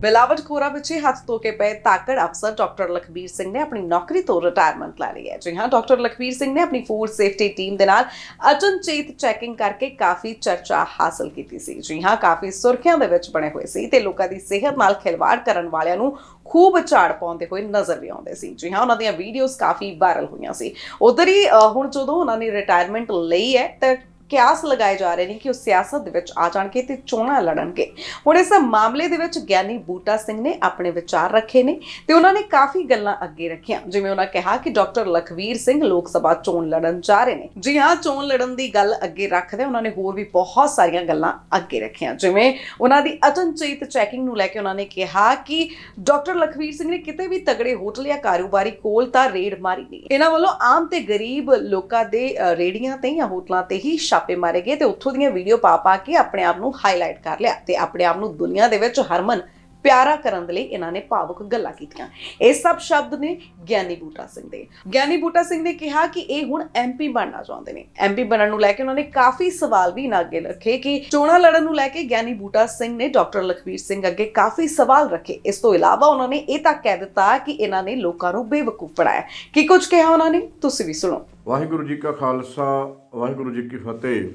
ਬਿਲਾਵਟਖੋਰਾ ਵਿੱਚ ਹੀ ਹੱਥ ਧੋ ਕੇ ਪਏ ਤਾਕੜ ਅਫਸਰ ਡਾਕਟਰ ਲਖਬੀਰ ਸਿੰਘ ਨੇ ਆਪਣੀ ਨੌਕਰੀ ਤੋਂ ਰਿਟਾਇਰਮੈਂਟ ਲੈ ਲਈ ਹੈ। ਜੀ ਹਾਂ, ਡਾਕਟਰ ਲਖਬੀਰ ਸਿੰਘ ਨੇ ਆਪਣੀ ਫੂਡ ਸੇਫਟੀ ਟੀਮ ਦੇ ਨਾਲ ਅਚਨਚੇਤ ਚੈਕਿੰਗ ਕਰਕੇ ਕਾਫੀ ਚਰਚਾ ਹਾਸਲ ਕੀਤੀ ਸੀ। ਜੀ ਹਾਂ, ਕਾਫੀ ਸੁਰਖੀਆਂ ਦੇ ਵਿੱਚ ਬਣੇ ਹੋਏ ਸੀ ਤੇ ਲੋਕਾਂ ਦੀ ਸਿਹਤ ਨਾਲ ਖਿਲਵਾੜ ਕਰਨ ਵਾਲਿਆਂ ਨੂੰ ਖੂਬ ਝਾੜ ਪਾਉਂਦੇ ਹੋਏ ਨਜ਼ਰ ਵੀ ਆਉਂਦੇ ਸੀ। ਜੀ ਹਾਂ, ਉਹਨਾਂ ਦੀਆਂ ਵੀਡੀਓਜ਼ ਕਾਫੀ ਵਾਇਰਲ ਹੋਈਆਂ ਸੀ। ਉਧਰ ਹੀ ਹੁਣ ਜਦੋਂ ਉਹਨਾਂ ਨੇ ਰਿਟਾਇਰਮੈਂਟ ਲਈ ਹੈ, ਤਾਂ ਕਿਆਸ ਲਗਾਏ ਜਾ ਰਹੇ ਨੇ ਕਿ ਉਹ ਸਿਆਸਤ ਦੇ ਵਿੱਚ ਆ ਜਾਣਗੇ ਤੇ ਚੋਣਾਂ ਲੜਨਗੇ। ਹੁਣ ਇਸ ਮਾਮਲੇ ਦੇ ਵਿੱਚ ਗਿਆਨੀ ਬੂਟਾ ਸਿੰਘ ਨੇ ਆਪਣੇ ਵਿਚਾਰ ਰੱਖੇ ਨੇ ਤੇ ਉਹਨਾਂ ਨੇ ਕਾਫੀ ਗੱਲਾਂ ਅੱਗੇ ਰੱਖੀਆਂ। ਜਿਵੇਂ ਉਹਨਾਂ ਕਿਹਾ ਕਿ ਡਾਕਟਰ ਲਖਵੀਰ ਸਿੰਘ ਲੋਕ ਸਭਾ ਚੋਣ ਲੜਨ ਜਾ ਰਹੇ ਨੇ। ਜੀ ਹਾਂ ਚੋਣ ਲੜਨ ਦੀ ਗੱਲ ਅੱਗੇ ਰੱਖਦੇ ਉਹਨਾਂ ਨੇ ਹੋਰ ਵੀ ਬਹੁਤ ਸਾਰੀਆਂ ਗੱਲਾਂ ਅੱਗੇ ਰੱਖੀਆਂ। ਜਿਵੇਂ ਉਹਨਾਂ ਦੀ ਅਚਨਚੇਤ ਚੈਕਿੰਗ ਨੂੰ ਲੈ ਕੇ ਉਹਨਾਂ ਨੇ ਕਿਹਾ ਕਿ ਡਾਕਟਰ ਲਖਵੀਰ ਸਿੰਘ ਨੇ ਕਿਤੇ ਵੀ ਤਗੜੇ ਹੋਟਲ ਜਾਂ ਕਾਰੋਬਾਰੀ ਕੋਲ ਤਾਂ ਰੇਡ ਮਾਰੀ ਨਹੀਂ। ਇਹਨਾਂ ਵੱਲੋਂ ਆਮ ਤੇ ਗਰੀਬ ਲੋਕਾਂ ਦੇ ਅ, ਰੇੜੀਆਂ ਤੇ ਜਾਂ ਹੋਟਲਾਂ ਤੇ ਹੀ ਛਾਪੇ ਮਾਰੇ ਗਏ ਤੇ ਉੱਥੋਂ ਦੀਆਂ ਵੀਡੀਓ ਪਾ ਪਾ ਕੇ ਆਪਣੇ ਆਪ ਨੂੰ ਹਾਈਲਾਈਟ ਕਰ ਲਿਆ ਤੇ ਆਪਣੇ ਆਪ ਨੂੰ ਦੁਨੀਆ ਦੇ ਵਿੱਚ ਹਰਮਨ ਪਿਆਰਾ ਕਰਨ ਦੇ ਲਈ ਇਹਨਾਂ ਨੇ ਭਾਵੁਕ ਗੱਲਾਂ ਕੀਤੀਆਂ। ਇਹ ਸਭ ਸ਼ਬਦ ਨੇ ਗਿਆਨੀ ਬੂਟਾ ਸਿੰਘ ਦੇ। ਗਿਆਨੀ ਬੂਟਾ ਸਿੰਘ ਨੇ ਕਿਹਾ ਕਿ ਇਹ ਹੁਣ ਐਮਪੀ ਬਣਨਾ ਚਾਹੁੰਦੇ ਨੇ। ਐਮਪੀ ਬਣਨ ਨੂੰ ਲੈ ਕੇ ਉਹਨਾਂ ਨੇ ਕਾਫੀ ਸਵਾਲ ਵੀ ਇਹਨਾਂ ਅੱਗੇ ਰੱਖੇ ਕਿ ਚੋਣਾਂ ਲੜਨ ਨੂੰ ਲੈ ਕੇ ਗਿਆਨੀ ਬੂਟਾ ਸਿੰਘ ਨੇ ਡਾਕਟਰ ਲਖਵੀਰ ਸਿੰਘ ਅੱਗੇ ਕਾਫੀ ਸਵਾਲ ਰੱਖੇ। ਇਸ ਤੋਂ ਇਲਾਵਾ ਉਹਨਾਂ ਨੇ ਇਹ ਤਾਂ ਕਹਿ ਦਿੱਤਾ ਕਿ ਇਹਨਾਂ ਨੇ ਲੋਕਾਂ ਨੂੰ ਬੇਵਕੂਫ ਬਣਾਇਆ। ਕੀ ਕੁਝ ਕਿਹਾ ਉਹਨਾਂ ਨੇ? ਤੁਸੀਂ ਵੀ ਸੁਣੋ। ਵਾਹਿਗੁਰੂ ਜੀ ਕਾ ਖਾਲਸਾ, ਵਾਹਿਗੁਰੂ ਜੀ ਕੀ ਫਤਿਹ।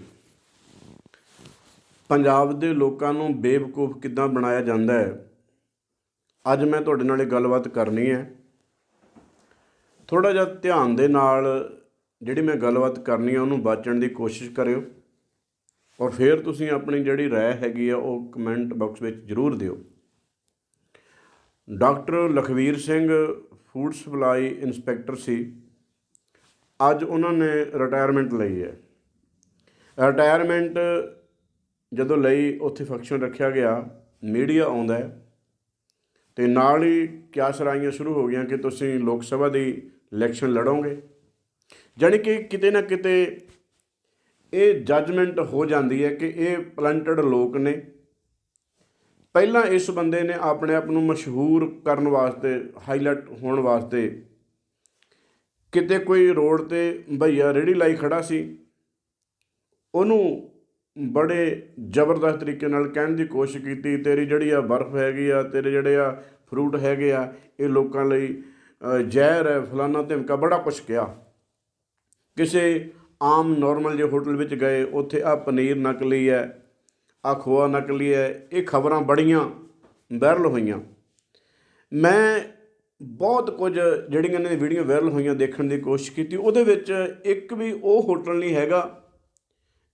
ਪੰਜਾਬ ਦੇ ਲੋਕਾਂ ਨੂੰ ਬੇਵਕੂਫ ਕਿੱਦਾਂ ਬਣਾਇਆ ਜਾਂਦਾ ਹੈ? ਅੱਜ ਮੈਂ ਤੁਹਾਡੇ ਨਾਲ ਇਹ ਗੱਲਬਾਤ ਕਰਨੀ ਹੈ। ਥੋੜਾ ਜਿਹਾ ਧਿਆਨ ਦੇ ਨਾਲ ਜਿਹੜੀ ਮੈਂ ਗੱਲਬਾਤ ਕਰਨੀ ਹੈ, ਉਹਨੂੰ ਬਾਚਣ ਦੀ ਕੋਸ਼ਿਸ਼ ਕਰਿਓ। ਔਰ ਫਿਰ ਤੁਸੀਂ ਆਪਣੀ ਜਿਹੜੀ ਰਾਏ ਹੈਗੀ ਆ, ਉਹ ਕਮੈਂਟ ਬਾਕਸ ਵਿੱਚ ਜ਼ਰੂਰ ਦਿਓ। Doctor Lakhvir Singh, food supply inspector ਸੀ। ਅੱਜ ਉਹਨਾਂ ਨੇ ਰਿਟਾਇਰਮੈਂਟ ਲਈ ਹੈ। ਰਿਟਾਇਰਮੈਂਟ ਜਦੋਂ ਲਈ, ਉੱਥੇ ਫੰਕਸ਼ਨ ਰੱਖਿਆ ਗਿਆ। ਮੀਡੀਆ ਆਉਂਦਾ ਹੈ। ਤੇ ਨਾਲ ਹੀ ਕਿਆਸ ਰਾਈਆਂ ਸ਼ੁਰੂ ਹੋ ਗਈਆਂ ਕਿ ਤੁਸੀਂ ਲੋਕ ਸਭਾ ਦੀ ਇਲੈਕਸ਼ਨ ਲੜੋਗੇ? ਜਾਣੀ ਕਿ ਕਿਤੇ ਨਾ ਕਿਤੇ ਇਹ ਜੱਜਮੈਂਟ ਹੋ ਜਾਂਦੀ ਹੈ ਕਿ ਇਹ ਪਲੰਟਡ ਲੋਕ ਨੇ। ਪਹਿਲਾਂ ਇਸ ਬੰਦੇ ਨੇ ਆਪਣੇ ਆਪ ਨੂੰ ਮਸ਼ਹੂਰ ਕਰਨ ਵਾਸਤੇ ਹਾਈਲਾਈਟ ਹੋਣ ਵਾਸਤੇ ਕਿਤੇ ਕੋਈ ਰੋਡ ਤੇ ਭਈਆ ਰੇੜੀ ਲਾਈ ਖੜਾ ਸੀ। ਉਹਨੂੰ ਬੜੇ ਜ਼ਬਰਦਸਤ ਤਰੀਕੇ ਨਾਲ ਕਹਿਣ ਦੀ ਕੋਸ਼ਿਸ਼ ਕੀਤੀ, ਤੇਰੀ ਜਿਹੜੀ ਆ ਬਰਫ਼ ਹੈਗੀ ਆ, ਤੇਰੇ ਜਿਹੜੇ ਆ ਫਰੂਟ ਹੈਗੇ ਆ, ਇਹ ਲੋਕਾਂ ਲਈ ਜ਼ਹਿਰ ਹੈ, ਫਲਾਨਾ ਧਮਕਾ, ਬੜਾ ਕੁਛ ਕਿਹਾ। ਕਿਸੇ ਆਮ ਨਾਰਮਲ ਜਿਹੇ ਹੋਟਲ ਵਿੱਚ ਗਏ, ਉੱਥੇ ਆ ਪਨੀਰ ਨਕਲੀ ਹੈ ਆ ਖੋਆ ਨਕਲੀ ਹੈ, ਇਹ ਖਬਰਾਂ ਬੜੀਆਂ ਵਾਇਰਲ ਹੋਈਆਂ। ਮੈਂ ਬਹੁਤ ਕੁਝ ਜਿਹੜੀਆਂ ਇਹਨਾਂ ਦੀ ਵੀਡੀਓ ਵਾਇਰਲ ਹੋਈਆਂ ਦੇਖਣ ਦੀ ਕੋਸ਼ਿਸ਼ ਕੀਤੀ, ਉਹਦੇ ਵਿੱਚ ਇੱਕ ਵੀ ਉਹ ਹੋਟਲ ਨਹੀਂ ਹੈਗਾ,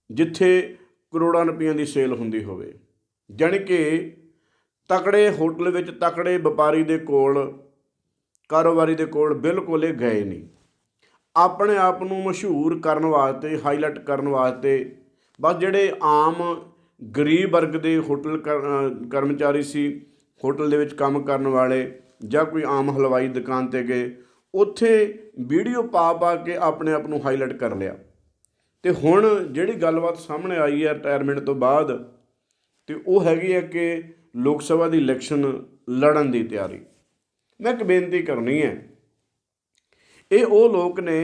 ਜਿੱਥੇ ਕਰੋੜਾਂ ਰੁਪਈਆਂ ਦੀ ਸੇਲ ਹੁੰਦੀ ਹੋਵੇ। ਜਾਣੀ ਕਿ ਤਕੜੇ ਹੋਟਲ ਵਿੱਚ ਤਕੜੇ ਵਪਾਰੀ ਦੇ ਕੋਲ, ਕਾਰੋਬਾਰੀ ਦੇ ਕੋਲ ਬਿਲਕੁਲ ਇਹ ਗਏ ਨਹੀਂ। ਆਪਣੇ ਆਪ ਨੂੰ ਮਸ਼ਹੂਰ ਕਰਨ ਵਾਸਤੇ ਹਾਈਲਾਈਟ ਕਰਨ ਵਾਸਤੇ ਬਸ ਜਿਹੜੇ ਆਮ ਗਰੀਬ ਵਰਗ ਦੇ ਹੋਟਲ ਕਰ- ਕਰਮਚਾਰੀ ਸੀ, ਹੋਟਲ ਦੇ ਵਿੱਚ ਕੰਮ ਕਰਨ ਵਾਲੇ ਜਾਂ ਕੋਈ ਆਮ ਹਲਵਾਈ ਦੁਕਾਨ ਤੇ ਗਏ, ਉੱਥੇ ਵੀਡੀਓ ਪਾ ਪਾ ਕੇ ਆਪਣੇ ਆਪ ਨੂੰ ਹਾਈਲਾਈਟ ਕਰ ਲਿਆ। ਤੇ ਹੁਣ ਜਿਹੜੀ ਗੱਲਬਾਤ ਸਾਹਮਣੇ ਆਈ ਹੈ ਰਿਟਾਇਰਮੈਂਟ ਤੋਂ ਬਾਅਦ, ਤੇ ਉਹ ਹੈਗੀ ਹੈ ਕਿ ਲੋਕ ਸਭਾ ਦੀ ਇਲੈਕਸ਼ਨ ਲੜਨ ਦੀ ਤਿਆਰੀ। ਮੈਂ ਇੱਕ ਬੇਨਤੀ ਕਰਨੀ ਹੈ, ਇਹ ਉਹ ਲੋਕ ਨੇ,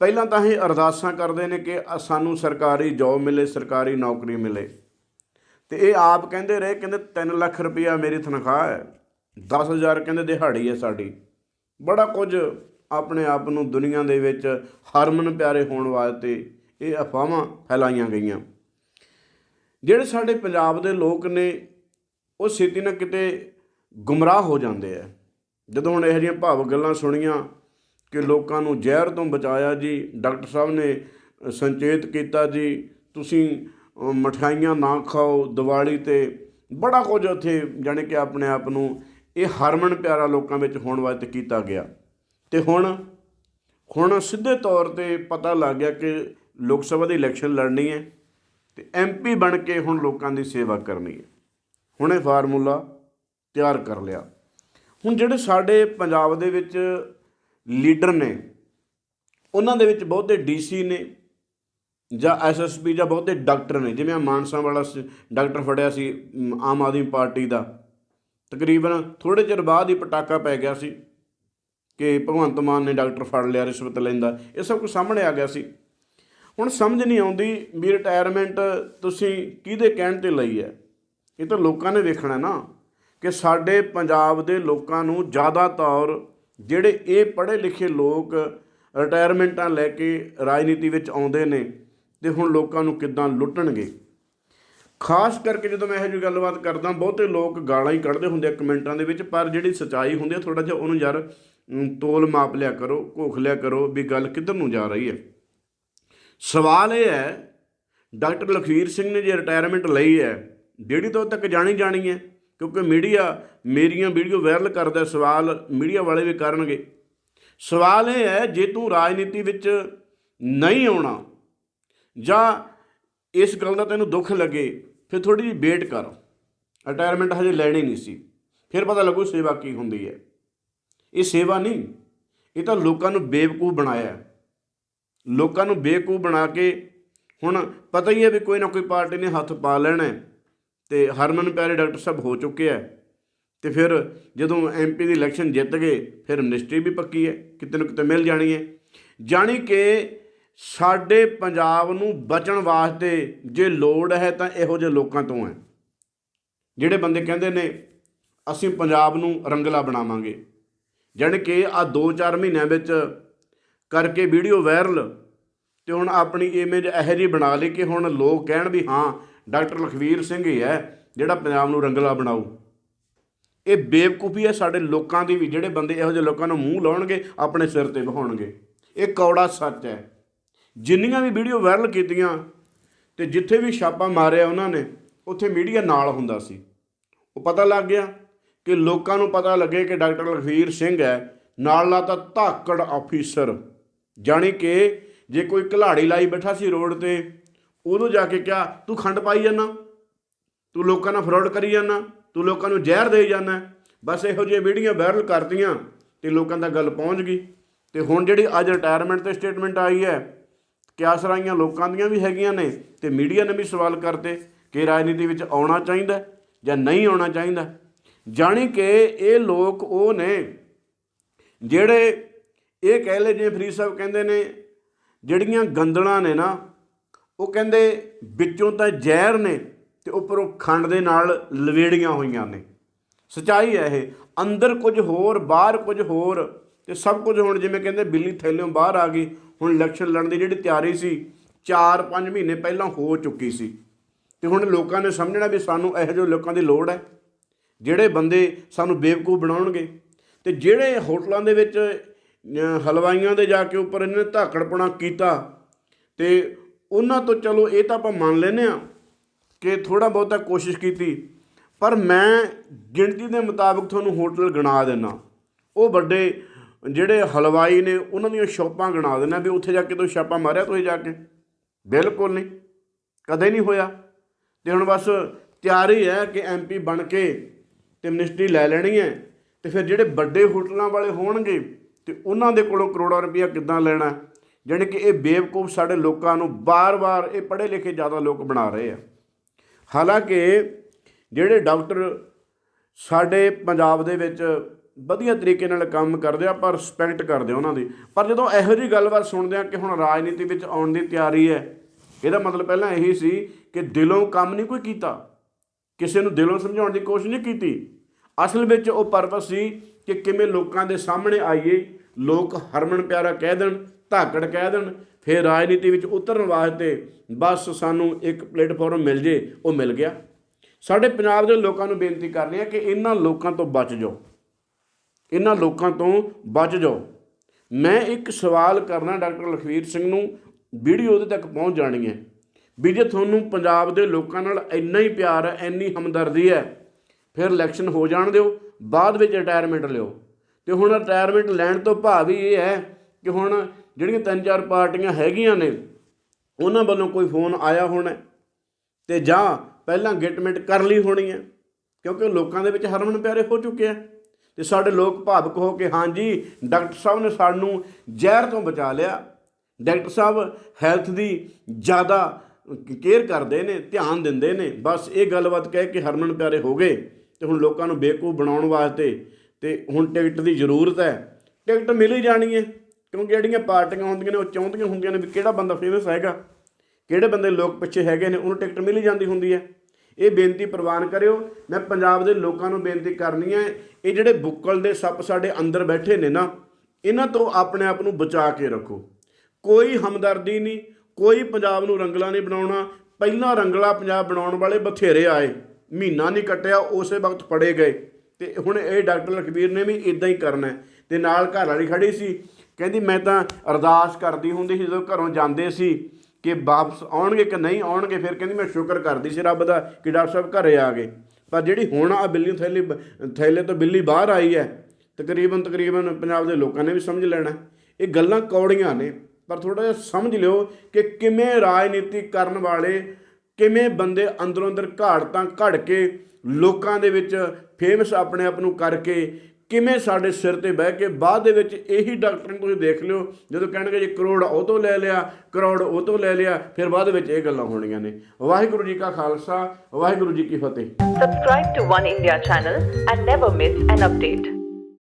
ਪਹਿਲਾਂ ਤਾਂ ਇਹ ਅਰਦਾਸਾਂ ਕਰਦੇ ਨੇ ਕਿ ਸਾਨੂੰ ਸਰਕਾਰੀ ਜੌਬ ਮਿਲੇ, ਸਰਕਾਰੀ ਨੌਕਰੀ ਮਿਲੇ। ਤੇ ਇਹ ਆਪ ਕਹਿੰਦੇ ਰਹੇ, ਕਹਿੰਦੇ 3 ਲੱਖ ਰੁਪਇਆ ਮੇਰੀ ਤਨਖਾਹ ਹੈ 10000 ਕਹਿੰਦੇ ਦਿਹਾੜੀ ਹੈ ਸਾਡੀ। ਬੜਾ ਕੁਝ ਆਪਣੇ ਆਪ ਨੂੰ ਦੁਨੀਆ ਦੇ ਵਿੱਚ ਹਰਮਨ ਪਿਆਰੇ ਹੋਣ ਵਾਸਤੇ ਇਹ ਅਫਵਾਹਾਂ ਫੈਲਾਈਆਂ ਗਈਆਂ। ਜਿਹੜੇ ਸਾਡੇ ਪੰਜਾਬ ਦੇ ਲੋਕ ਨੇ ਉਹ ਛੇਤੀ ਨਾ ਕਿਤੇ ਗੁੰਮਰਾਹ ਹੋ ਜਾਂਦੇ ਆ। ਜਦੋਂ ਹੁਣ ਇਹੋ ਜਿਹੀਆਂ ਭਾਵਕ ਗੱਲਾਂ ਸੁਣੀਆਂ ਕਿ ਲੋਕਾਂ ਨੂੰ ਜ਼ਹਿਰ ਤੋਂ ਬਚਾਇਆ ਜੀ ਡਾਕਟਰ ਸਾਹਿਬ ਨੇ ਸੰਚੇਤ ਕੀਤਾ ਜੀ ਤੁਸੀਂ ਅ, ਮਠਿਆਈਆਂ ਨਾ ਖਾਓ ਦੀਵਾਲੀ ਤੇ ਬੜਾ ਕੁਝ ਉੱਥੇ ਜਾਣੀ ਕਿ ਆਪਣੇ ਆਪ ਨੂੰ ਇਹ ਹਰਮਨ ਪਿਆਰਾ ਲੋਕਾਂ ਵਿੱਚ ਹੋਣ ਵਾਸਤੇ ਕੀਤਾ ਗਿਆ। ਤੇ ਹੁਣ ਹੁਣ ਸਿੱਧੇ ਤੌਰ ਤੇ ਪਤਾ ਲੱਗ ਗਿਆ ਕਿ ਲੋਕ ਸਭਾ ਦੀ ਇਲੈਕਸ਼ਨ ਲੜਨੀ ਹੈ ਤੇ ਐਮਪੀ ਬਣ ਕੇ ਹੁਣ ਲੋਕਾਂ ਦੀ ਸੇਵਾ ਕਰਨੀ ਹੈ। ਹੁਣ ਇਹ ਫਾਰਮੂਲਾ ਤਿਆਰ ਕਰ ਲਿਆ। ਹੁਣ ਜਿਹੜੇ ਸਾਡੇ ਪੰਜਾਬ ਦੇ ਵਿੱਚ ਲੀਡਰ ਨੇ, ਉਹਨਾਂ ਦੇ ਵਿੱਚ ਬਹੁਤੇ ਡੀਸੀ ਨੇ ਜਾਂ ਐਸਐਸਪੀ ਜਾਂ ਬਹੁਤੇ ਡਾਕਟਰ ਨੇ, ਜਿਵੇਂ ਆਹ ਮਾਨਸਾ ਵਾਲਾ ਸ- ਡਾਕਟਰ ਫੜਿਆ ਸੀ ਆਮ ਆਦਮੀ ਪਾਰਟੀ ਦਾ। ਤਕਰੀਬਨ ਥੋੜੇ ਚਿਰ ਬਾਅਦ ਹੀ ਪਟਾਕਾ ਪੈ ਗਿਆ ਸੀ। ਕਿ ਭਗਵੰਤ ਮਾਨ ਨੇ ਡਾਕਟਰ ਫੜ ਲਿਆ, ਰਿਸ਼ਵਤ ਲੈਂਦਾ, ਇਹ ਸਭ ਕੁਝ ਸਾਹਮਣੇ ਆ ਗਿਆ ਸੀ। ਹੁਣ ਸਮਝ ਨਹੀਂ ਆਉਂਦੀ ਵੀ ਰਿਟਾਇਰਮੈਂਟ ਤੁਸੀਂ ਕਿਹਦੇ ਕਹਿਣ ਤੇ ਲਈ ਹੈ? ਇਹ ਤਾਂ ਲੋਕਾਂ ਨੇ ਵੇਖਣਾ ਨਾ ਕਿ ਸਾਡੇ ਪੰਜਾਬ ਦੇ ਲੋਕਾਂ ਨੂੰ ਜ਼ਿਆਦਾਤਰ ਜਿਹੜੇ ਇਹ ਪੜ੍ਹੇ ਲਿਖੇ ਲੋਕ ਰਿਟਾਇਰਮੈਂਟਾਂ ਲੈ ਕੇ ਰਾਜਨੀਤੀ ਵਿੱਚ ਆਉਂਦੇ ਨੇ ਤੇ ਹੁਣ ਲੋਕਾਂ ਨੂੰ ਕਿੱਦਾਂ ਲੁੱਟਣਗੇ? ਖਾਸ ਕਰਕੇ ਜਦੋਂ ਮੈਂ ਇਹੋ ਜਿਹੀ ਗੱਲਬਾਤ ਕਰਦਾ, ਬਹੁਤੇ ਲੋਕ ਗਾਲਾਂ ਹੀ ਕੱਢਦੇ ਹੁੰਦੇ ਆ ਕਮੈਂਟਾਂ ਦੇ ਵਿੱਚ, ਪਰ ਜਿਹੜੀ ਸੱਚਾਈ ਹੁੰਦੀ ਆ ਥੋੜਾ ਜਿਹਾ ਉਹਨੂੰ ਯਾਰ ਤੋਲ ਮਾਪ ਲਿਆ ਕਰੋ, ਘੋਖ ਲਿਆ ਕਰੋ ਵੀ ਗੱਲ ਕਿੱਧਰ ਨੂੰ ਜਾ ਰਹੀ ਹੈ। ਸਵਾਲ ਇਹ ਹੈ, ਡਾਕਟਰ ਲਖਵੀਰ ਸਿੰਘ ਨੇ ਜੇ ਰਿਟਾਇਰਮੈਂਟ ਲਈ ਹੈ ਜਿਹੜੀ ਤੋਂ ਤੱਕ ਜਾਣੀ ਜਾਣੀ ਹੈ, ਕਿਉਂਕਿ ਮੀਡੀਆ ਮੇਰੀਆਂ ਵੀਡੀਓ ਵਾਇਰਲ ਕਰਦਾ, ਸਵਾਲ ਮੀਡੀਆ ਵਾਲੇ ਵੀ ਕਰਨਗੇ। ਸਵਾਲ ਇਹ ਹੈ, ਜੇ ਤੂੰ ਰਾਜਨੀਤੀ ਵਿੱਚ ਨਹੀਂ ਆਉਣਾ, ਜਾਂ ਇਸ ਗੱਲ ਦਾ ਤੈਨੂੰ ਦੁੱਖ ਲੱਗੇ, ਫਿਰ ਥੋੜੀ ਜਿਹੀ ਵੇਟ ਕਰ। ਰਿਟਾਇਰਮੈਂਟ ਹਜੇ ਲੈਣੀ ਨਹੀਂ ਸੀ, ਫਿਰ ਪਤਾ ਲੱਗੂ ਸੇਵਾ ਕੀ ਹੁੰਦੀ ਹੈ। ਇਹ ਸੇਵਾ ਨਹੀਂ। ਇਹ ਤਾਂ ਲੋਕਾਂ ਨੂੰ ਬੇਵਕੂਫ ਬਣਾਇਆ। ਲੋਕਾਂ ਨੂੰ ਬੇਵਕੂਫ ਬਣਾ ਕੇ ਹੁਣ ਪਤਾ ਹੀ ਹੈ ਵੀ ਕੋਈ ਨਾ ਕੋਈ ਪਾਰਟੀ ਨੇ ਹੱਥ ਪਾ ਲੈਣਾ ਹੈ ਤੇ ਹਰਮਨ ਪਿਆਰੇ ਡਾਕਟਰ ਸਾਹਿਬ ਹੋ ਚੁੱਕੇ ਹੈ ਤੇ ਫਿਰ ਜਦੋਂ ਐਮਪੀ ਦੀ ਇਲੈਕਸ਼ਨ ਜਿੱਤ ਗਏ, ਫਿਰ ਮਿਨਿਸਟਰੀ ਵੀ ਪੱਕੀ ਹੈ, ਕਿਤੇ ਨਾ ਕਿਤੇ ਮਿਲ ਜਾਣੀ ਹੈ। ਜਾਣੀ ਕਿ ਸਾਡੇ ਪੰਜਾਬ ਨੂੰ ਬਚਣ ਵਾਸਤੇ ਜੇ ਲੋੜ ਹੈ ਤਾਂ ਇਹੋ ਜਿਹੇ ਲੋਕਾਂ ਤੋਂ ਹੈ। ਜਿਹੜੇ ਬੰਦੇ ਕਹਿੰਦੇ ਨੇ, ਅਸੀਂ ਪੰਜਾਬ ਨੂੰ ਰੰਗਲਾ ਬਣਾਵਾਂਗੇ। ਜਾਣੀ ਕਿ ਆ 2-4 ਮਹੀਨਿਆਂ ਵਿੱਚ ਕਰਕੇ ਵੀਡੀਓ ਵਾਇਰਲ ਤੇ ਹੁਣ ਆਪਣੀ ਇਮੇਜ ਇਹੋ ਜਿਹੀ ਬਣਾ ਲਈ ਕਿ ਹੁਣ ਲੋਕ ਕਹਿਣ ਵੀ ਹਾਂ, ਡਾਕਟਰ ਲਖਵੀਰ ਸਿੰਘ ਹੀ ਹੈ ਜਿਹੜਾ ਪੰਜਾਬ ਨੂੰ ਰੰਗਲਾ ਬਣਾਊ। ਇਹ ਬੇਵਕੂਫੀ ਹੈ ਸਾਡੇ ਲੋਕਾਂ ਦੀ ਵੀ, ਜਿਹੜੇ ਬੰਦੇ ਇਹੋ ਜਿਹੇ ਲੋਕਾਂ ਨੂੰ ਮੂੰਹ ਲਾਉਣਗੇ, ਆਪਣੇ ਸਿਰ ਤੇ ਵਹਾਉਣਗੇ ਇਹ ਕੌੜਾ ਸੱਚ ਹੈ। ਜਿੰਨੀਆਂ ਵੀ ਵੀਡੀਓ ਵਾਇਰਲ ਕੀਤੀਆਂ ਤੇ ਜਿੱਥੇ ਵੀ ਛਾਪਾ ਮਾਰਿਆ ਉਹਨਾਂ ਨੇ, ਉੱਥੇ ਮੀਡੀਆ ਨਾਲ ਹੁੰਦਾ ਸੀ। ਉਹ ਪਤਾ ਲੱਗ ਗਿਆ ਕਿ ਲੋਕਾਂ ਨੂੰ ਪਤਾ ਲੱਗੇ ਕਿ ਡਾਕਟਰ ਲਖਵੀਰ ਸਿੰਘ ਹੈ। ਨਾਲ ਨਾਲ ਤਾਂ ਧਾਕੜ ਆਫੀਸਰ। ਜਾਣੀ ਕਿ ਜੇ ਕੋਈ ਘਲਾੜੀ ਲਾਈ ਬੈਠਾ ਸੀ ਰੋਡ ਤੇ, ਉਹਨੂੰ ਜਾ ਕੇ ਕਿਹਾ, ਤੂੰ ਖੰਡ ਪਾਈ ਜਾਂਦਾ, ਤੂੰ ਲੋਕਾਂ ਨਾਲ ਫਰਾਡ ਕਰੀ ਜਾਂਦਾ, ਤੂੰ ਲੋਕਾਂ ਨੂੰ ਜ਼ਹਿਰ ਦੇਈ ਜਾਂਦਾ। ਬਸ ਇਹੋ ਜਿਹੀਆਂ ਵੀਡੀਓ ਵਾਇਰਲ ਕਰਤੀਆਂ ਤੇ ਲੋਕਾਂ ਦਾ ਗੱਲ ਪਹੁੰਚ ਗਈ। ਤੇ ਹੁਣ ਜਿਹੜੀ ਅੱਜ ਰਿਟਾਇਰਮੈਂਟ ਤੇ ਸਟੇਟਮੈਂਟ ਆਈ ਹੈ ਕਿਆਸਰਾਈਆਂ ਲੋਕਾਂ ਦੀਆਂ ਵੀ ਹੈਗੀਆਂ ਨੇ ਤੇ ਮੀਡੀਆ ਨੇ ਵੀ ਸਵਾਲ ਕਰਤੇ ਕਿ ਰਾਜਨੀਤੀ ਵਿੱਚ ਆਉਣਾ ਚਾਹੀਦਾ ਜਾਂ ਨਹੀਂ ਆਉਣਾ ਚਾਹੀਦਾ। ਜਾਣੀ ਕਿ ਇਹ ਲੋਕ ਉਹ ਨੇ ਜਿਹੜੇ ਇਹ ਕਹਿ ਲੈ ਜਿਵੇਂ ਫਰੀਦ ਸਾਹਿਬ ਕਹਿੰਦੇ ਨੇ, ਜਿਹੜੀਆਂ ਗੰਦਲਾਂ ਨੇ ਨਾ, ਉਹ ਕਹਿੰਦੇ ਵਿੱਚੋਂ ਤਾਂ ਜ਼ਹਿਰ ਨੇ ਤੇ ਉੱਪਰੋਂ ਖੰਡ ਦੇ ਨਾਲ ਲਵੇੜੀਆਂ ਹੋਈਆਂ ਨੇ। ਸਚਾਈ ਹੈ ਇਹ, ਅੰਦਰ ਕੁਝ ਹੋਰ, ਬਾਹਰ ਕੁਝ ਹੋਰ ਤੇ ਸਭ ਕੁਝ ਹੁਣ ਜਿਵੇਂ ਕਹਿੰਦੇ ਬਿੱਲੀ ਥੈਲਿਓਂ ਬਾਹਰ ਆ ਗਈ, ਹੁਣ ਇਲੈਕਸ਼ਨ ਲੜਨ ਦੀ ਜਿਹੜੀ ਤਿਆਰੀ ਸੀ 4-5 ਮਹੀਨੇ ਪਹਿਲਾਂ ਹੋ ਚੁੱਕੀ ਸੀ। ਤੇ ਹੁਣ ਲੋਕਾਂ ਨੇ ਸਮਝਣਾ ਵੀ ਸਾਨੂੰ ਇਹੋ ਜਿਹੇ ਲੋਕਾਂ ਦੀ ਲੋੜ ਹੈ। ਜਿਹੜੇ ਬੰਦੇ ਸਾਨੂੰ ਬੇਵਕੂਫ ਬਣਾਉਣਗੇ ਤੇ ਜਿਹੜੇ ਹੋਟਲਾਂ ਦੇ ਵਿੱਚ ਹਲਵਾਈਆਂ ਦੇ ਜਾ ਕੇ ਉੱਪਰ ਇਹਨਾਂ ਨੇ ਧਾਕੜਪਣਾ ਕੀਤਾ ਤੇ ਉਹਨਾਂ ਤੋਂ ਚਲੋ ਇਹ ਤਾਂ ਆਪਾਂ ਮੰਨ ਲੈਨੇ ਆ ਕਿ ਥੋੜਾ ਬਹੁਤਾ ਕੋਸ਼ਿਸ਼ ਕੀਤੀ, ਪਰ ਮੈਂ ਗਿਣਤੀ ਦੇ ਮੁਤਾਬਕ ਤੁਹਾਨੂੰ ਹੋਟਲ ਗਿਣਾ ਦੇਣਾ ਉਹ ਵੱਡੇ ਜਿਹੜੇ ਹਲਵਾਈ ਨੇ, ਉਹਨਾਂ ਦੀਆਂ ਸ਼ੋਪਾਂ ਗਿਣਾ ਦੇਣਾ ਵੀ ਉੱਥੇ ਜਾ ਕੇ ਤੁਸੀਂ ਛਾਪਾ ਮਾਰਿਆ ਤੁਸੀਂ ਜਾ ਕੇ। ਬਿਲਕੁਲ ਨਹੀਂ, ਕਦੇ ਨਹੀਂ ਹੋਇਆ। ਤੇ ਹੁਣ ਬਸ ਤਿਆਰੀ ਹੈ ਕਿ ਐਮਪੀ ਬਣ ਕੇ ਤੇ ਮਿਨਿਸਟਰੀ ਲੈ ਲੈਣੀ ਹੈ, ਤੇ ਫਿਰ ਜਿਹੜੇ ਵੱਡੇ ਹੋਟਲਾਂ ਵਾਲੇ ਹੋਣਗੇ, ਤੇ ਉਹਨਾਂ ਦੇ ਕੋਲੋਂ ਕਰੋੜਾਂ ਰੁਪਈਆ ਕਿੱਦਾਂ ਲੈਣਾ ਜਾਣੀ ਕਿ ਇਹ ਬੇਵਕੂਫ ਸਾਡੇ ਲੋਕਾਂ ਨੂੰ ਬਾਰ-ਬਾਰ ਇਹ ਪੜ੍ਹੇ ਲਿਖੇ ਜ਼ਿਆਦਾ ਲੋਕ ਬਣਾ ਰਹੇ ਆ। ਹਾਲਾਂਕਿ ਜਿਹੜੇ ਡਾਕਟਰ ਸਾਡੇ ਪੰਜਾਬ ਦੇ ਵਿੱਚ ਵਧੀਆ ਤਰੀਕੇ ਨਾਲ ਕੰਮ ਕਰਦੇ ਆ ਪਰ ਰਿਸਪੈਕਟ ਕਰਦੇ ਆ ਉਹਨਾਂ ਦੀ। ਪਰ ਜਦੋਂ ਇਹੋ ਜਿਹੀ ਗੱਲਬਾਤ ਸੁਣਦੇ ਆ ਕਿ ਹੁਣ ਰਾਜਨੀਤੀ ਵਿੱਚ ਆਉਣ ਦੀ ਤਿਆਰੀ ਹੈ, ਇਹਦਾ ਮਤਲਬ ਪਹਿਲਾਂ ਇਹੀ ਸੀ ਕਿ ਦਿਲੋਂ ਕੰਮ ਨਹੀਂ ਕੋਈ ਕੀਤਾ। ਕਿਸੇ ਨੂੰ ਦਿਲੋਂ ਸਮਝਾਉਣ ਦੀ ਕੋਸ਼ਿਸ਼ ਨਹੀਂ ਕੀਤੀ। ਅਸਲ ਵਿੱਚ ਉਹ ਪਰਪਸ ਸੀ ਕਿ ਕਿਵੇਂ ਲੋਕਾਂ ਦੇ ਸਾਹਮਣੇ ਆਈਏ, ਲੋਕ ਹਰਮਨ ਪਿਆਰਾ ਕਹਿ ਦੇਣ, ਧਾਕੜ ਕਹਿ ਦੇਣ, ਫਿਰ ਰਾਜਨੀਤੀ ਵਿੱਚ ਉਤਰਨ ਵਾਸਤੇ ਬਸ ਸਾਨੂੰ ਇੱਕ ਪਲੇਟਫਾਰਮ ਮਿਲ ਜੇ, ਉਹ ਮਿਲ ਗਿਆ। ਸਾਡੇ ਪੰਜਾਬ ਦੇ ਲੋਕਾਂ ਨੂੰ ਬੇਨਤੀ ਕਰਨੀ ਹੈ ਕਿ ਇਹਨਾਂ ਲੋਕਾਂ ਤੋਂ ਬਚ ਜਾਓ। ਇਹਨਾਂ ਲੋਕਾਂ ਤੋਂ ਬਚ ਜਾਓ। ਮੈਂ ਇੱਕ ਸਵਾਲ ਕਰਨਾ ਡਾਕਟਰ ਲਖਵੀਰ ਸਿੰਘ ਨੂੰ, ਵੀਡੀਓ ਉਹਦੇ ਤੱਕ ਪਹੁੰਚ ਜਾਣੀ ਹੈ। ਵੀ ਜੇ ਤੁਹਾਨੂੰ ਪੰਜਾਬ ਦੇ ਲੋਕਾਂ ਨਾਲ ਇੰਨਾ ਹੀ ਪਿਆਰ ਹੈ, ਇੰਨੀ ਹਮਦਰਦੀ ਹੈ, ਫਿਰ ਇਲੈਕਸ਼ਨ ਹੋ ਜਾਣ ਦਿਓ, ਬਾਅਦ ਵਿੱਚ ਰਿਟਾਇਰਮੈਂਟ ਲਿਓ। ਤੇ ਹੁਣ ਰਿਟਾਇਰਮੈਂਟ ਲੈਣ ਤੋਂ ਭਾਵ ਹੀ ਇਹ ਹੈ ਕਿ ਹੁਣ ਜਿਹੜੀਆਂ ਤਿੰਨ ਚਾਰ ਪਾਰਟੀਆਂ ਹੈਗੀਆਂ ਨੇ, ਉਹਨਾਂ ਵੱਲੋਂ ਕੋਈ ਫੋਨ ਆਇਆ ਹੋਣਾ ਹੈ ਤੇ ਜਾਂ ਪਹਿਲਾਂ ਗਿਟਮੈਂਟ ਕਰ ਲਈ ਹੋਣੀ ਹੈ, ਕਿਉਂਕਿ ਲੋਕਾਂ ਦੇ ਵਿੱਚ ਹਰਮਨ ਪਿਆਰੇ ਹੋ ਚੁੱਕੇ ਆ ਤੇ ਸਾਡੇ ਲੋਕ ਭਾਵਕ ਹੋ ਕੇ ਹਾਂਜੀ ਡਾਕਟਰ ਸਾਹਿਬ ਨੇ ਸਾਨੂੰ ਜ਼ਹਿਰ ਤੋਂ ਬਚਾ ਲਿਆ। ਡਾਕਟਰ ਸਾਹਿਬ ਹੈਲਥ ਦੀ ਜ਼ਿਆਦਾ ਕੇਅਰ ਕਰਦੇ ਨੇ, ਧਿਆਨ ਦਿੰਦੇ ਨੇ। ਬਸ ਇਹ ਗੱਲਬਾਤ ਕਹਿ ਕੇ ਹਰਮਨ ਪਿਆਰੇ ਹੋ ਗਏ ਤੇ ਹੁਣ ਲੋਕਾਂ ਨੂੰ ਬੇਵਕੂਫ ਬਣਾਉਣ ਵਾਸਤੇ ਤੇ ਹੁਣ ਟਿਕਟ ਦੀ ਜ਼ਰੂਰਤ ਹੈ। ਟਿਕਟ ਮਿਲ ਹੀ ਜਾਣੀ ਹੈ, ਕਿਉਂਕਿ ਜਿਹੜੀਆਂ ਪਾਰਟੀਆਂ ਹੁੰਦੀਆਂ ਨੇ, ਉਹ ਚਾਹੁੰਦੀਆਂ ਹੁੰਦੀਆਂ ਨੇ ਵੀ ਕਿਹੜਾ ਬੰਦਾ ਫੇਮਸ ਹੈਗਾ, ਕਿਹੜੇ ਬੰਦੇ ਲੋਕ ਪਿੱਛੇ ਹੈਗੇ ਨੇ, ਉਹਨੂੰ ਟਿਕਟ ਮਿਲ ਹੀ ਜਾਂਦੀ ਹੁੰਦੀ ਹੈ। ਇਹ ਬੇਨਤੀ ਪ੍ਰਵਾਨ ਕਰਿਓ। ਮੈਂ ਪੰਜਾਬ ਦੇ ਲੋਕਾਂ ਨੂੰ ਬੇਨਤੀ ਕਰਨੀ ਹੈ, ਇਹ ਜਿਹੜੇ ਬੁੱਕਲ ਦੇ ਸੱਪ ਸਾਡੇ ਅੰਦਰ ਬੈਠੇ ਨੇ ਨਾ, ਇਹਨਾਂ ਤੋਂ ਆਪਣੇ ਆਪ ਨੂੰ ਬਚਾ ਕੇ ਰੱਖੋ। ਕੋਈ ਹਮਦਰਦੀ ਨਹੀਂ ਕੋਈ ਪੰਜਾਬ ਨੂੰ ਰੰਗਲਾ ਨਹੀਂ ਬਣਾਉਣਾ। ਪਹਿਲਾਂ ਰੰਗਲਾ ਪੰਜਾਬ ਬਣਾਉਣ ਵਾਲੇ ਬਥੇਰੇ ਆਏ। ਮਹੀਨਾ ਨਹੀਂ ਕੱਟਿਆ, ਉਸੇ ਵਕਤ ਫੜੇ ਗਏ। ਤੇ ਹੁਣ ਇਹ ਡਾਕਟਰ ਲਖਬੀਰ ਨੇ ਵੀ ਇਦਾਂ ਹੀ ਕਰਨਾ ਹੈ। ਤੇ ਨਾਲ ਘਰ ਵਾਲੀ ਖੜੀ ਸੀ। ਕਹਿੰਦੀ, ਮੈਂ ਤਾਂ ਅਰਦਾਸ ਕਰਦੀ ਹੁੰਦੀ ਸੀ ਜਦੋਂ ਘਰੋਂ ਜਾਂਦੇ ਸੀ ਕਿ ਵਾਪਸ ਆਉਣਗੇ ਕਿ ਨਹੀਂ ਆਉਣਗੇ। ਫਿਰ ਕਹਿੰਦੀ, ਮੈਂ ਸ਼ੁਕਰ ਕਰਦੀ ਸੀ ਰੱਬ ਦਾ ਕਿ ਡਾਕਟਰ ਸਾਹਿਬ ਘਰੇ ਆ ਗਏ। ਪਰ ਜਿਹੜੀ ਹੁਣ ਆ ਬਿੱਲੀ ਥੈਲੀ ਥੈਲੇ ਤੋਂ ਬਿੱਲੀ ਬਾਹਰ ਆਈ ਹੈ ਤਕਰੀਬਨ ਤਕਰੀਬਨ ਪੰਜਾਬ ਦੇ ਲੋਕਾਂ ਨੇ ਵੀ ਸਮਝ ਲੈਣਾ ਇਹ ਗੱਲਾਂ ਕੌੜੀਆਂ ਨੇ। ਪਰ ਥੋੜਾ ਜਿਹਾ ਸਮਝ ਲਿਓ ਕਿ ਕਿਵੇਂ ਰਾਜਨੀਤੀ ਕਰਨ ਵਾਲੇ, ਕਿਵੇਂ ਬੰਦੇ ਅੰਦਰੋਂ ਅੰਦਰ ਘਾੜਤਾਂ ਘੜ ਕੇ ਲੋਕਾਂ ਦੇ ਵਿੱਚ ਫੇਮਸ ਆਪਣੇ ਆਪ ਨੂੰ ਕਰਕੇ ਕਿਵੇਂ ਸਾਡੇ ਸਿਰ ਤੇ ਬਹਿ ਕੇ ਬਾਅਦ ਦੇ ਵਿੱਚ ਇਹੀ ਡਾਕਟਰ ਨੂੰ ਤੁਸੀਂ ਦੇਖ ਲਿਓ, ਜਦੋਂ ਕਹਿਣਗੇ ਜੀ ਕਰੋੜ ਉਹ ਤੋਂ ਲੈ ਲਿਆ, ਕਰੋੜ ਉਹ ਤੋਂ ਲੈ ਲਿਆ, ਫਿਰ ਬਾਅਦ ਵਿੱਚ ਇਹ ਗੱਲਾਂ ਹੋਣੀਆਂ ਨੇ ਵਾਹਿਗੁਰੂ ਜੀ ਕਾ ਖਾਲਸਾ, ਵਾਹਿਗੁਰੂ ਜੀ ਕੀ ਫਤਿਹ subscribe to One India channel and never miss an update.